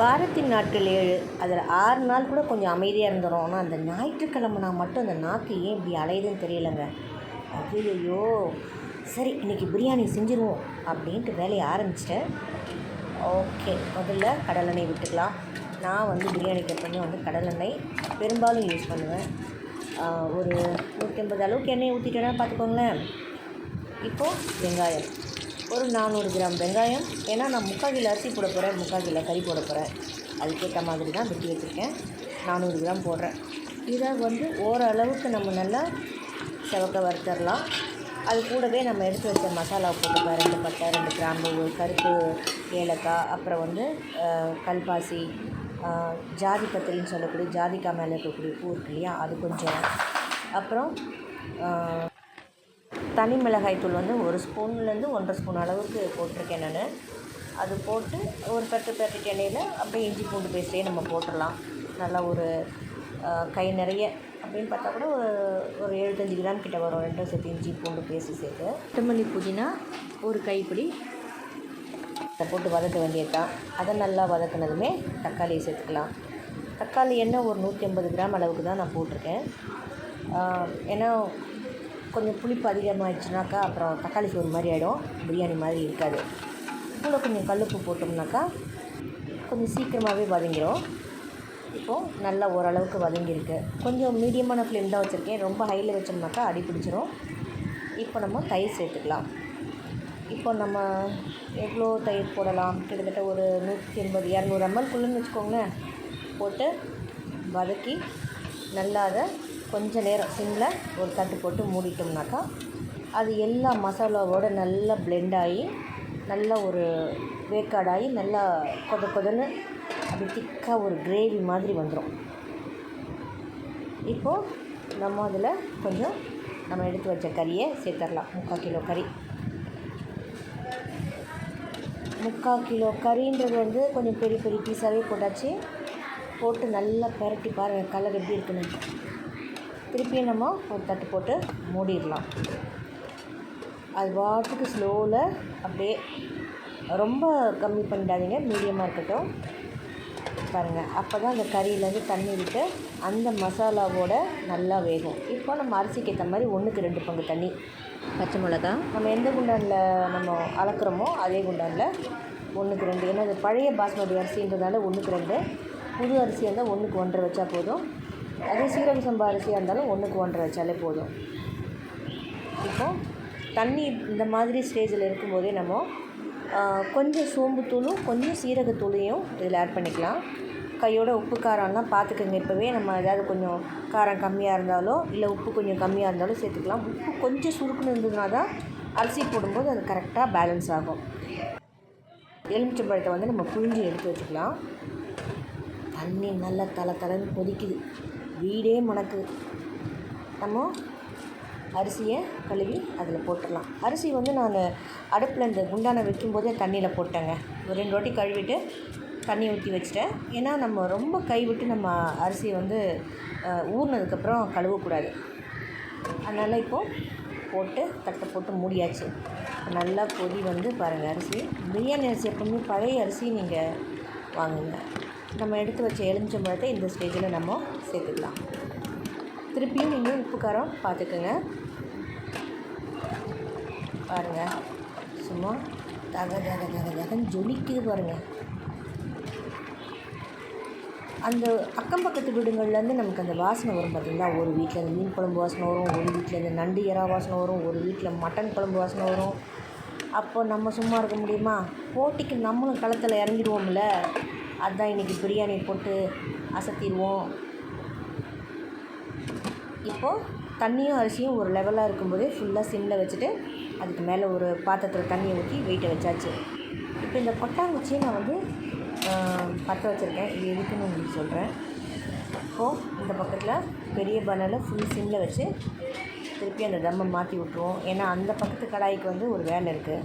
வாரத்தின் நாட்கள் ஏழு. அதில் ஆறு நாள் கூட கொஞ்சம் அமைதியாக இருந்துடும் ஆனால் அந்த ஞாயிற்றுக்கிழமைனா மட்டும் அந்த நாக்கு ஏன் இப்படி அலையுதுன்னு தெரியலங்க. ஐயோ சரி இன்றைக்கி பிரியாணி செஞ்சுருவோம் அப்படின்ட்டு வேலையை ஆரம்பிச்சிட்டேன். ஓகே முதல்ல கடலெண்ணெய் விட்டுக்கலாம். நான் வந்து பிரியாணிக்கு எப்பவுமே வந்து கடலெண்ணெய் பெரும்பாலும் யூஸ் பண்ணுவேன். ஒரு நூற்றி ஐம்பது அளவுக்கு எண்ணெய் ஊற்றிட்டேன்னா பார்த்துக்கோங்களேன். இப்போது வெங்காயம். ஒரு நானூறு கிராம் வெங்காயம். ஏன்னா நான் முக்கால் கிலோ அரிசி போட போகிறேன் முக்கால் கிலோ கறி போட போகிறேன் அதுக்கேற்ற மாதிரி தான் வெட்டி வச்சுருக்கேன். நானூறு கிராம் போடுறேன். இதை வந்து ஓரளவுக்கு நம்ம நல்லா செவக்க வறுத்தரலாம். அது கூடவே நம்ம எடுத்து வச்ச மசாலா போட்டுக்கலாம் ரெண்டு பட்டை ரெண்டு கிராம்பு கருப்பு ஏலக்காய் அப்புறம் வந்து கல்பாசி ஜாதி பத்திரின்னு சொல்லக்கூடிய ஜாதிக்காய் மேலே இருக்கக்கூடிய பூ இருக்கு இல்லையா அது கொஞ்சம். அப்புறம் தனி மிளகாய் தூள் வந்து ஒரு ஸ்பூன்லேருந்து ஒன்றரை ஸ்பூன் அளவுக்கு போட்டிருக்கேன் நான். அது போட்டு ஒரு பெட்டு பெட்டு எண்ணெயில் அப்படியே இஞ்சி பூண்டு பேஸ்ட்டே நம்ம போட்டுடலாம். நல்லா ஒரு கை நிறைய அப்படின்னு பார்த்தா கூட ஒரு ஒரு எழுபத்தஞ்சு கிராம் கிட்ட வரும். ரெண்டும் சேர்த்து இஞ்சி பூண்டு பேஸ்ட்டு சேர்த்து. கொத்தமல்லி புதினா ஒரு கைப்பிடி. அதை போட்டு வதக்க வேண்டியதுதான். அதை நல்லா வதக்குனதுமே தக்காளியை சேர்த்துக்கலாம். தக்காளி எண்ணெய் ஒரு நூற்றி ஐம்பது கிராம் அளவுக்கு தான் நான் போட்டிருக்கேன். ஏன்னா கொஞ்சம் புளிப்பு அதிகமாகிடுச்சுனாக்கா அப்புறம் தக்காளி சோறு மாதிரி ஆகிடும் பிரியாணி மாதிரி இருக்காது. கூட கொஞ்சம் கல்லுப்பு போட்டோம்னாக்கா கொஞ்சம் சீக்கிரமாகவே வதங்கிடும் இப்போது நல்லா ஓரளவுக்கு வதங்கியிருக்கு. கொஞ்சம் மீடியமான ஃப்ளேம் தான் வச்சுருக்கேன். ரொம்ப ஹையில் வச்சோம்னாக்கா அடி பிடிச்சிரும். இப்போ நம்ம தயிர் சேர்த்துக்கலாம். இப்போ நம்ம எவ்வளோ தயிர் போடலாம்? கிட்டத்தட்ட ஒரு நூற்றி எண்பது இரநூறு எம்எல்குள்ளேன்னு வச்சுக்கோங்களேன். போட்டு வதக்கி நல்லா அதை கொஞ்சம் நேரம் சிம்மில் ஒரு தட்டு போட்டு மூடிட்டோம்னாக்கா அது எல்லா மசாலாவோட நல்லா பிளெண்ட் ஆகி நல்ல ஒரு வேக்காடாகி நல்லா கொத கொதன்னு அப்படி திக்காக ஒரு கிரேவி மாதிரி வந்துடும் இப்போது நம்ம அதில் கொஞ்சம் நம்ம எடுத்து வச்ச கறியை சேர்த்துடலாம். முக்கால் கிலோ கறி. முக்கால் கிலோ கறின்றது வந்து கொஞ்சம் பெரிய பெரிய பீஸாகவே போட்டாச்சு. போட்டு நல்லா பரட்டி பாருங்கள் கலர் எப்படி இருக்குன்னு. திருப்பி நம்ம ஒரு தட்டு போட்டு மூடிடலாம். அது வாட்டுக்கு ஸ்லோவில் அப்படியே ரொம்ப கம்மி பண்ணிடாதீங்க மீடியமாக இருக்கட்டும். பாருங்கள் அப்போ தான் அந்த கறியிலேருந்து தண்ணி விட்டு அந்த மசாலாவோட நல்லா வேகும். இப்போ நம்ம அரிசிக்கு ஏற்ற மாதிரி ஒன்றுக்கு ரெண்டு பங்கு தண்ணி பச்சை மிளகா. நம்ம எந்த குண்டானில் நம்ம அளக்குறோமோ அதே குண்டானில் ஒன்றுக்கு ரெண்டு. ஏன்னா அது பழைய பாஸ்மதி அரிசின்றதால ஒன்றுக்கு ரெண்டு. புது அரிசியாக இருந்தால் ஒன்றுக்கு ஒன்றரை வச்சா போதும். அதே சீரக சம்பா அரிசியாக இருந்தாலும் ஒன்றுக்கு ஒன்றரை வச்சாலே போதும். இப்போது தண்ணி இந்த மாதிரி ஸ்டேஜில் இருக்கும்போதே நம்ம கொஞ்சம் சோம்புத்தூளும் கொஞ்சம் சீரகத்தூளையும் இதில் ஆட் பண்ணிக்கலாம். கையோட உப்பு காரம்லாம் பார்த்துக்கோங்க. இப்போவே நம்ம ஏதாவது கொஞ்சம் காரம் கம்மியாக இருந்தாலோ இல்லை உப்பு கொஞ்சம் கம்மியாக இருந்தாலும் சேர்த்துக்கலாம். உப்பு கொஞ்சம் சுருக்குன்னு இருந்ததுனா தான் அரிசி போடும்போது அது கரெக்டாக பேலன்ஸ் ஆகும். எலுமிச்சம்பழத்தை வந்து நம்ம புழிஞ்சு எடுத்து வச்சுக்கலாம். தண்ணி நல்லா தலை தலைன்னு கொதிக்குது. வீடே மணக்கு நம்ம அரிசியை கழுவி அதில் போட்டுடலாம். அரிசி வந்து நான் அடுப்பில் இந்த குண்டானை வைக்கும்போதே தண்ணியில் போட்டேங்க. ஒரு ரெண்டு வாட்டி கழுவிட்டு தண்ணி ஊற்றி வச்சிட்டேன். ஏன்னா நம்ம ரொம்ப கைவிட்டு நம்ம அரிசியை வந்து ஊறினதுக்கப்புறம் கழுவக்கூடாது. அதனால் இப்போது போட்டு தட்டை போட்டு மூடியாச்சு. நல்லா கொதி வந்து பாருங்கள் அரிசி. பிரியாணி அரிசி எப்பவுமே பழைய அரிசி நீங்கள் வாங்குங்க. நம்ம எடுத்து வச்ச எலுமிச்சம்பழத்தை இந்த ஸ்டேஜில் நம்ம சேர்த்துக்கலாம். திருப்பியும் நீங்கள் உப்பு காரம் பார்த்துக்கோங்க. பாருங்கள் சும்மா தக தக தக தகன்னு ஜொலிக்குது பாருங்கள் அந்த அக்கம் பக்கத்து வீடுங்கள்லேருந்து நமக்கு அந்த வாசனை வரும் பார்த்திங்களா ஒரு வீட்டில் அந்த மீன் குழம்பு வாசனை வரும் ஒரு வீட்டில் இந்த நண்டு இறா வாசனை வரும் ஒரு வீட்டில் மட்டன் குழம்பு வாசனை வரும். அப்போ நம்ம சும்மா இருக்க முடியுமா? போட்டிக்கு நம்மளும் களத்தில் இறங்கிடுவோம்ல. அதான் இன்றைக்கி பிரியாணி போட்டு அசத்திடுவோம். இப்போது தண்ணியும் அரிசியும் ஒரு லெவலாக இருக்கும்போதே ஃபுல்லாக சிம்மில் வச்சுட்டு அதுக்கு மேலே ஒரு பாத்திரத்தில் தண்ணியை ஊற்றி வெயிட்டை வச்சாச்சு. இப்போ இந்த கொட்டாங்குச்சியை நான் வந்து பற்ற வச்சுருக்கேன். இது எதுக்குன்னு உங்களுக்கு சொல்கிறேன் இப்போது இந்த பக்கத்தில் பெரிய பனலை ஃபுல் சிம்மில் வச்சு திருப்பி அந்த தம்மை மாற்றி விட்ருவோம் ஏன்னா அந்த பக்கத்து கடாய்க்கு வந்து ஒரு வேலை இருக்குது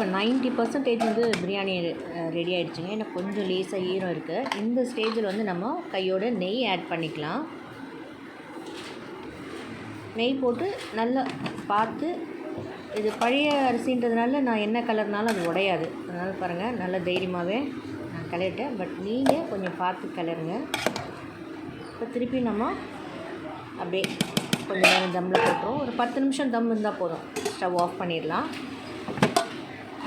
இப்போ நைன்ட்டி பர்சன்டேஜ் வந்து பிரியாணி ரெடி ஆகிடுச்சுங்க எனக்கு கொஞ்சம் லேசாக ஈரம் இருக்குது இந்த ஸ்டேஜில் வந்து நம்ம கையோட நெய் ஆட் பண்ணிக்கலாம். நெய் போட்டு நல்லா பார்த்து இது பழைய அரிசின்றதுனால நான் என்ன கலர்னாலும் அது உடையாது. அதனால் பாருங்கள் நல்ல தைரியமாகவே நான் கலரிட்டேன். பட் நீங்கள் கொஞ்சம் பார்த்து கலருங்க. இப்போ திருப்பி நம்ம அப்படியே கொஞ்சம் நேரம் தம்மில் போட்டுருவோம். ஒரு பத்து நிமிஷம் தம் இருந்தால் போதும். ஸ்டவ் ஆஃப் பண்ணிடலாம்.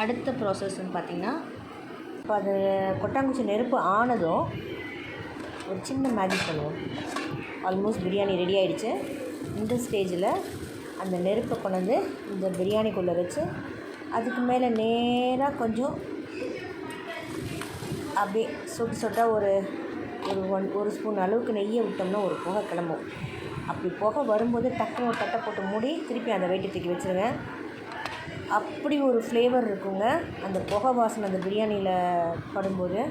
அடுத்த ப்ராசஸ்ன்னு பார்த்தீங்கன்னா இப்போ அது கொட்டாங்குச்சி நெருப்பு ஆனதும் ஒரு சின்ன மேஜிக் பண்ணுவோம் ஆல்மோஸ்ட் பிரியாணி ரெடி ஆகிடுச்சு இந்த ஸ்டேஜில் அந்த நெருப்பை கொண்டு வந்து இந்த பிரியாணிக்குள்ளே வச்சு அதுக்கு மேலே நேராக கொஞ்சம் அப்படியே சொட்டு சொட்டாக ஒரு ஒரு ஒன் ஒரு ஸ்பூன் அளவுக்கு நெய்யை விட்டோம்னா ஒரு புகை கிளம்பும். அப்படி புகை வரும்போது டக்குனு ஒரு தட்டை போட்டு மூடி திருப்பி அந்த வெயிட்டை தூக்கி வச்சுருங்க. அப்படி ஒரு ஃப்ளேவர் இருக்குங்க. அந்த புகை வாசனை அந்த பிரியாணியில் படும்போது.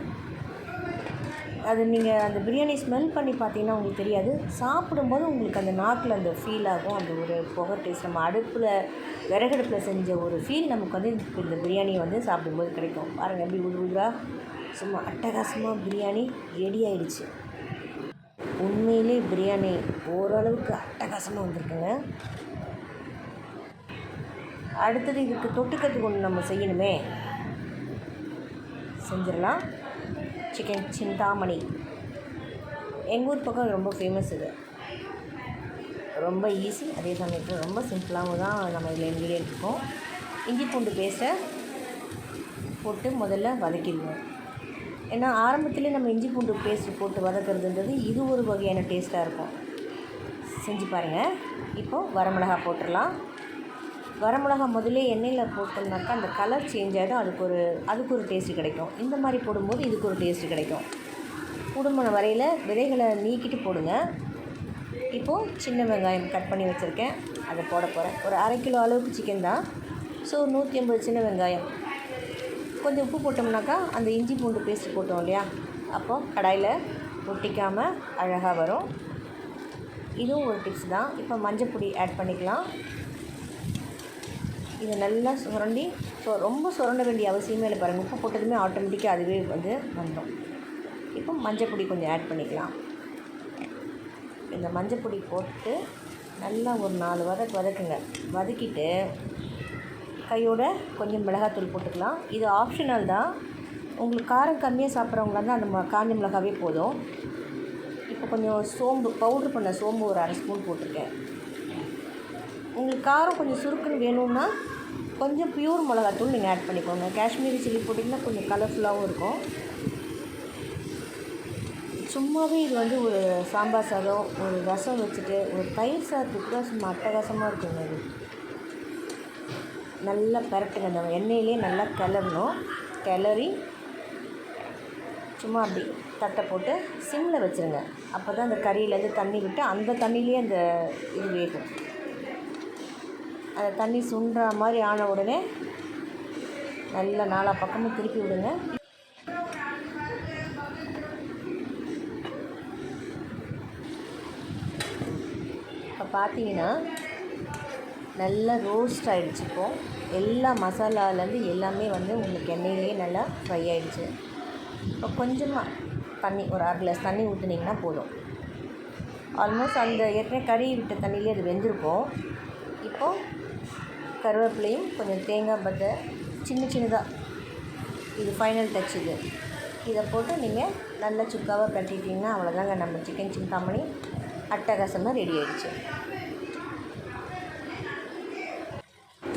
அது நீங்கள் அந்த பிரியாணி ஸ்மெல் பண்ணி பார்த்தீங்கன்னா உங்களுக்கு தெரியாது. சாப்பிடும்போது உங்களுக்கு அந்த நாக்கில் அந்த ஃபீல் ஆகும். அந்த ஒரு புகை டேஸ்ட் நம்ம அடுப்பில் விறகடுப்பில் செஞ்ச ஒரு ஃபீல் நமக்கு வந்து இந்த- இந்த பிரியாணி வந்து சாப்பிடும்போது கிடைக்கும். பாருங்கள் எப்படி உது உதுரா சும்மா அட்டகாசமாக பிரியாணி ரெடி ஆகிடுச்சு உண்மையிலே பிரியாணி ஓரளவுக்கு அட்டகாசமாக வந்திருக்குங்க. அடுத்தது இதுக்கு தொட்டுக்கிறதுக்கு ஒன்று நம்ம செய்யணுமே. செஞ்சிடலாம். சிக்கன் சிந்தாமணி. எங்கள் ஊர் பக்கம் ரொம்ப ஃபேமஸ் இது. ரொம்ப ஈஸி அதே சமயத்தில் ரொம்ப சிம்பிளாகவும் தான் நம்ம இதில் இன்க்ரீடியன்ட் இருக்கும். இஞ்சி பூண்டு பேஸ்ட்டை போட்டு முதல்ல வதக்கிடுவோம் ஏன்னா ஆரம்பத்திலே நம்ம இஞ்சி பூண்டு பேஸ்ட் போட்டு வதக்கிறதுன்றது இது ஒரு வகையான டேஸ்ட்டாக இருக்கும். செஞ்சு பாருங்கள் இப்போது வரமிளகா போட்டுடலாம். வரமிளகா முதல்ல எண்ணெயில் போட்டோம்னாக்கா அந்த கலர் சேஞ்ச் ஆகிடும் அதுக்கு ஒரு அதுக்கு ஒரு டேஸ்ட்டு கிடைக்கும். இந்த மாதிரி போடும்போது இதுக்கு ஒரு டேஸ்ட்டு கிடைக்கும். குடும்பம் வரையில் விதைகளை நீக்கிட்டு போடுங்க. இப்போது சின்ன வெங்காயம் கட் பண்ணி வச்சுருக்கேன். அதை போட போகிறேன் ஒரு அரை கிலோ அளவுக்கு சிக்கன் தான். ஸோ நூற்றி ஐம்பது சின்ன வெங்காயம். கொஞ்சம் உப்பு போட்டோம்னாக்கா அந்த இஞ்சி பூண்டு பேஸ்ட் போட்டோம் இல்லையா? அப்போது கடாயில் ஒட்டிக்காமல் அழகாக வரும். இதுவும் ஒரு டிப்ஸ் தான். இப்போ மஞ்சள் பொடி ஆட் பண்ணிக்கலாம். இதை நல்லா சுரண்டி ஸோ ரொம்ப சுரண்ட வேண்டிய அவசியமே இல்லை பாருங்கள் உப்பு போட்டதுமே ஆட்டோமேட்டிக்காக அதுவே வந்து வந்துடும் இப்போ மஞ்சள் பொடி கொஞ்சம் ஆட் பண்ணிக்கலாம். இந்த மஞ்சள் பொடி போட்டு நல்லா ஒரு நாலு வதக்கு வதக்குங்க. வதக்கிட்டு கையோட கொஞ்சம் மிளகாத்தூள் போட்டுக்கலாம். இது ஆப்ஷனல் தான். உங்களுக்கு காரம் கம்மியாக சாப்பிட்றவங்களா இருந்தால் அந்த காஞ்ச மிளகாவே போதும். இப்போ கொஞ்சம் சோம்பு பவுட்ரு பண்ண சோம்பு ஒரு அரை ஸ்பூன் போட்டிருக்கேன். காரம் கொஞ்சம் சுருக்குன்னு வேணும்னா கொஞ்சம் பியூர் மிளகாத்தூள் நீங்கள் ஆட் பண்ணிக்கோங்க. காஷ்மீரி சில்லி போட்டிங்கன்னா கொஞ்சம் கலர்ஃபுல்லாகவும் இருக்கும். சும்மாவே இது வந்து ஒரு சாம்பார் சாதம் ஒரு ரசம் வச்சுட்டு ஒரு தயிர் சாதத்துக்கு தான் சும்மா அட்டகாசமாக இருக்குங்க இது. நல்லா பரட்டுங்க. அந்த எண்ணெயிலே நல்லா கிளறணும். கிளறி சும்மா அப்படி தட்டை போட்டு சிம்மில் வச்சுருங்க. அப்போ தான் அந்த கறியிலேருந்து தண்ணி விட்டு அந்த தண்ணியிலே அந்த இது வேகும். அந்த தண்ணி சுண்டுற மாதிரி ஆன உடனே நல்லா நாலா பக்கமும் திருப்பி விடுங்க. இப்போ பார்த்தீங்கன்னா நல்லா ரோஸ்ட் ஆகிடுச்சு இப்போது எல்லா மசாலாலேருந்து எல்லாமே வந்து உங்களுக்கு எண்ணெயிலேயே நல்லா ஃப்ரை ஆகிடுச்சு இப்போ கொஞ்சமாக தண்ணி ஒரு அரை கிளாஸ் தண்ணி ஊற்றுனீங்கன்னா போதும். ஆல்மோஸ்ட் அந்த ஏற்கனவே கறி விட்ட தண்ணியிலே அது வெந்திருக்கும். இப்போது கருவேப்பிலையும் கொஞ்சம் தேங்காய் பட்டை சின்ன சின்னதாக இது ஃபைனல் டச் இது. இதை போட்டு நீங்கள் நல்லா சுக்காவாக கட்டிட்டீங்கன்னா அவ்வளோதாங்க நம்ம சிக்கன் சிந்தாமணி அட்டகாசமாக ரெடி ஆகிடுச்சு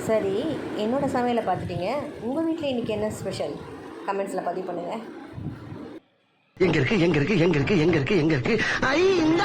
சரி என்னோடய சமையலை பார்த்துட்டீங்க. உங்கள் வீட்டில் இன்றைக்கி என்ன ஸ்பெஷல் கமெண்ட்ஸில் பதிவு பண்ணுங்கள் எங்கே இருக்குது எங்கே இருக்குது எங்கே இருக்குது எங்கே இருக்குது எங்கே இருக்குது ஐ இந்த